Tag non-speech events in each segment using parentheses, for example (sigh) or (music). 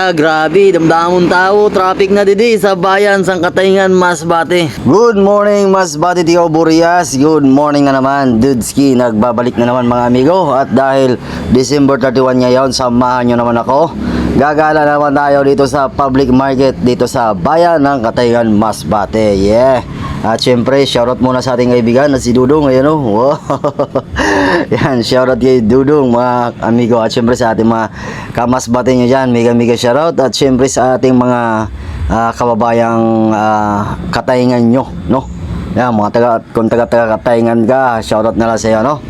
Ah, grabe, damdamon tao, traffic na didi sa bayan sang Katayngan, Masbate. Good morning, Masbate Tio Burias. Good morning na naman, Dudski. Nagbabalik na naman mga amigo. At dahil December 31 ngayon, samahan nyo naman ako. Gagala naman tayo dito sa public market dito sa bayan ng Katayngan, Masbate. Yeah. At syempre, shoutout muna sa ating kaibigan na si Dudong. Ayan o. Wow. (laughs) Yan, shoutout kay Dudong mga amigo. At syempre sa ating mga kamasbate nyo dyan. Mega mega shoutout. At syempre sa ating mga ah, kababayang ah, kataingan nyo. No? Yan, mga taga, kung taga taga kataingan ka, shoutout na lang sa iyo. No?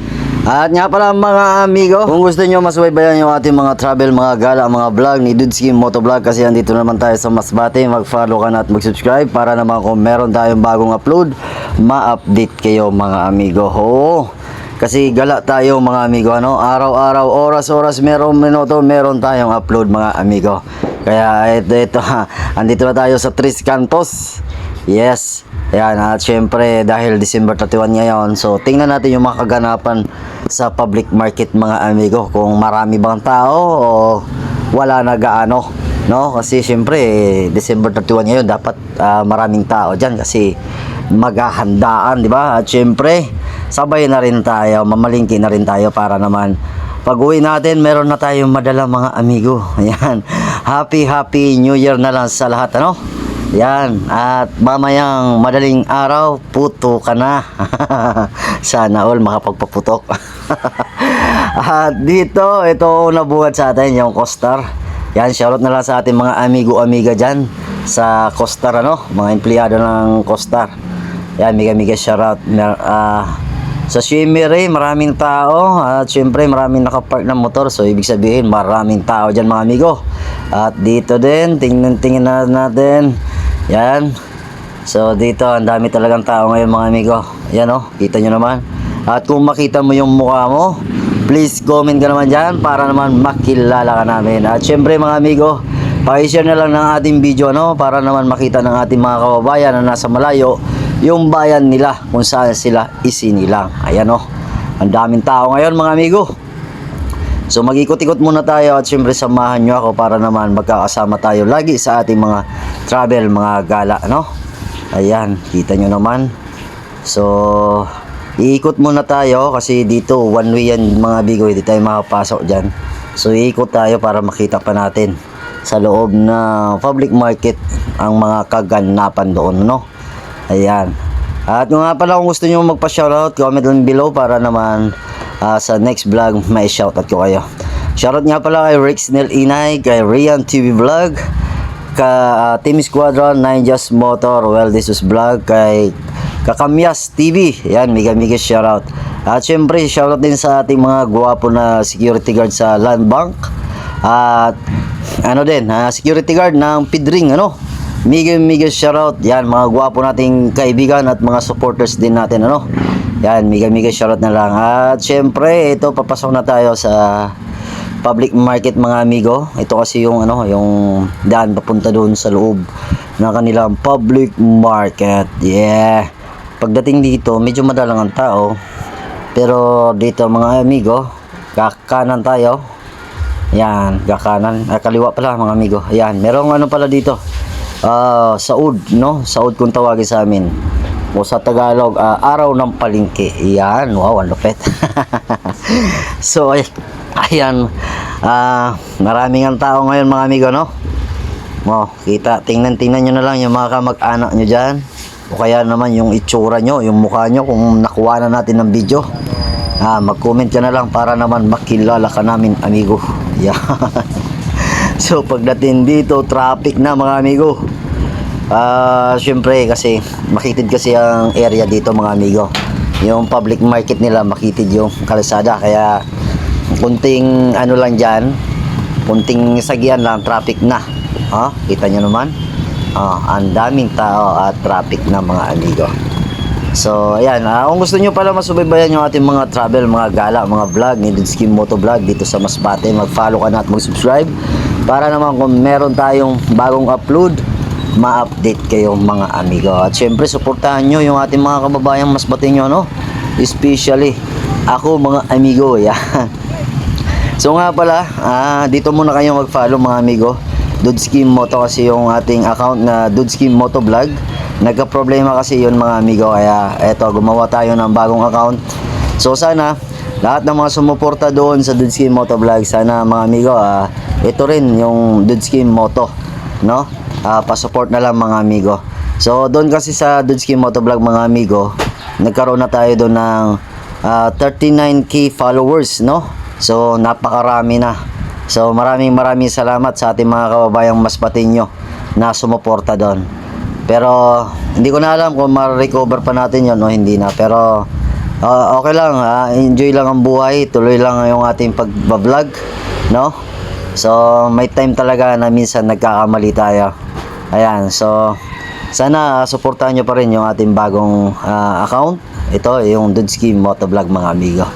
At nga pala mga amigo, kung gusto nyo masubaybayan yung ating mga travel, mga gala, mga vlog ni Dudski Motovlog kasi andito naman tayo sa Masbate, mag-follow ka na at mag-subscribe para naman kung meron tayong bagong upload, ma-update kayo mga amigo. Oo. Kasi gala tayo mga amigo, ano? Araw-araw, oras-oras, meron minuto, meron tayong upload mga amigo. Kaya ito, ito, (laughs) andito na tayo sa Tris Cantos. Yes. Ayan, at syempre dahil December 31 ngayon, so tingnan natin yung mga kaganapan sa public market mga amigo. Kung marami bang tao o wala na gaano. No? Kasi syempre, December 31 ngayon, dapat ah, maraming tao dyan kasi maghahandaan, di ba? At syempre, sabay na rin tayo, mamalingki na rin tayo para naman pag uwi natin, meron na tayong madala mga amigo. (laughs) Ayan. Happy, happy New Year na lang sa lahat, ano? Yan, at mamayang madaling araw, puto ka na. (laughs) Sana all makapagpaputok. (laughs) at dito, ito nabuhat sa atin, yung Costar. Yan, shoutout na lang sa ating mga amigo-amiga dyan sa Costar, ano? Mga empleyado ng Costar. Yan, miga-miga shoutout. Ah, sa Shimmery, maraming tao at syempre maraming nakapark ng motor. So ibig sabihin maraming tao dyan mga amigo. At dito din, tingnan-tingnan na natin. Yan. So dito, ang dami talagang tao ngayon mga amigo. Yan oh, kita nyo naman. At kung makita mo yung mukha mo, please comment ka naman dyan para naman makilala ka namin. At syempre mga amigo, pakishare na lang ng ating video no para naman makita ng ating mga kababayan na nasa malayo yung bayan nila kung saan sila isinilang. Ayan oh. Ang daming tao ngayon mga amigo. So mag-ikot-ikot muna tayo at syempre samahan nyo ako para naman magkakasama tayo lagi sa ating mga travel, mga gala, no? Ayan, kita nyo naman. So, iikot muna tayo kasi dito one way yan mga bigo, hindi tayo makapasok dyan. So, iikot tayo para makita pa natin sa loob na public market ang mga kaganapan doon, no? Ayan. At kung nga pala kung gusto nyo magpa-shoutout, comment lang below para naman ah, sa next vlog may shoutout ko kayo. Shoutout nga pala kay Rex Nel Inay, kay Rian TV Vlog, ka ah, Team Squadron, Ninjas Motor, Well This is Vlog, kay Kakamyas TV. Yan, mega mega shoutout. At syempre, shoutout din sa ating mga gwapo na security guard sa Land Bank. At ano din, ah, security guard ng Pidring, ano? Mega mega shoutout. Yan, mga gwapo nating kaibigan at mga supporters din natin, ano? Yan, mega shoutout na lang. At syempre, ito papasok na tayo sa public market mga amigo. Ito kasi yung ano, yung daan papunta doon sa loob ng kanilang public market. Yeah. Pagdating dito, medyo madalang ang tao. Pero dito mga amigo, kakanan tayo. Yan, kakanan. Ah, kaliwa pala mga amigo. Yan, merong ano pala dito. Ah, Saud, no? Saud kung tawagin sa amin. O sa Tagalog, ah, araw ng palingki. Yan, wow, ang lupit. (laughs) so, ay, ayan. Ah, maraming ang tao ngayon mga amigo, no? Mo, kita, tingnan, tingnan nyo na lang yung mga kamag-anak nyo dyan. O kaya naman yung itsura nyo, yung mukha nyo, kung nakuha na natin ng video. Ah, mag-comment ka na lang para naman makilala ka namin, amigo. (laughs) Yan. so, pagdating dito, traffic na mga amigo. Ah, syempre kasi makitid kasi ang area dito mga amigo. Yung public market nila makitid yung kalsada kaya kunting ano lang diyan, kunting sagyan lang traffic na. Ha? Kita nyo naman? Ah, ang daming tao at traffic na mga amigo. So, ayan. ah, kung gusto nyo pala masubaybayan yung ating mga travel, mga gala, mga vlog ni Dudskin Moto Vlog dito sa Masbate, mag-follow ka na at mag-subscribe para naman kung meron tayong bagong upload, ma-update kayo mga amigo. At syempre, suportahan nyo yung ating mga kababayang Masbate nyo, no? Especially, ako mga amigo, (laughs) yan. So nga pala, ah, dito muna kayo mag-follow mga amigo Dudski Moto kasi yung ating account na Dudski Moto Vlog. Nagka-problema kasi yun mga amigo kaya eto gumawa tayo ng bagong account. So sana lahat ng mga sumuporta doon sa Dudski Moto Vlog sana mga amigo ah, ito rin yung Dudski Moto no? Ah, pa-support na lang mga amigo. So doon kasi sa Dudski Moto Vlog mga amigo, nagkaroon na tayo doon ng ah, 39k followers no? So napakarami na. So maraming maraming salamat sa ating mga kababayang Masbateño na sumuporta doon. Pero hindi ko na alam kung ma-recover pa natin yon o hindi na. Pero ah, okay lang, ah, enjoy lang ang buhay, tuloy lang yung ating pagbablog, no? So may time talaga na minsan nagkakamali tayo. Ayan, so sana ah, suportahan nyo pa rin yung ating bagong ah, account. Ito yung Dudski Motovlog mga amigo.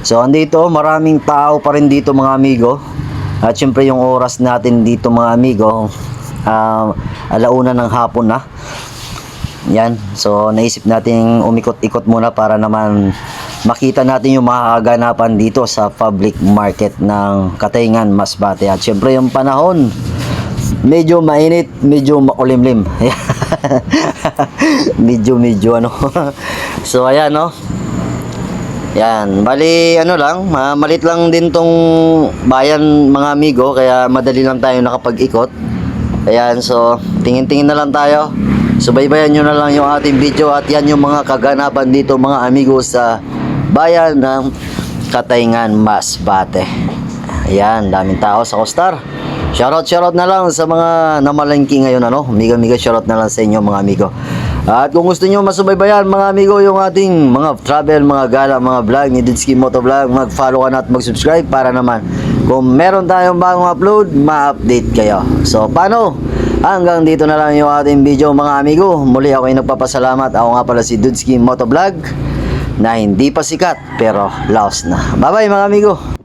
So andito, maraming tao pa rin dito mga amigo. At syempre yung oras natin dito mga amigo, ah, alauna ng hapon na. Yan. So, naisip natin umikot-ikot muna para naman makita natin yung mga kaganapan dito sa public market ng Katayngan, Masbate. At syempre yung panahon, medyo mainit, medyo makulimlim. (laughs) medyo, medyo ano. (laughs) so, ayan, no. Yan, bali ano lang, ah, malit lang din tong bayan mga amigo, kaya madali lang tayo nakapag-ikot. Ayan, so tingin-tingin na lang tayo. Subaybayan nyo na lang yung ating video at yan yung mga kaganapan dito mga amigo sa bayan ng Katayngan, Masbate. Ayan, daming tao sa Costar. Shoutout, shoutout na lang sa mga namalengki ngayon ano. Miga miga shoutout na lang sa inyo mga amigo. At kung gusto niyo masubaybayan mga amigo yung ating mga travel, mga gala, mga vlog ni Didski Moto Vlog, mag-follow ka na at mag-subscribe para naman kung meron tayong bagong upload, ma-update kayo. So, paano? Hanggang dito na lang yung ating video mga amigo. Muli ako ay nagpapasalamat. Ako nga pala si Dudski Moto Vlog na hindi pa sikat pero lost na. Bye bye mga amigo.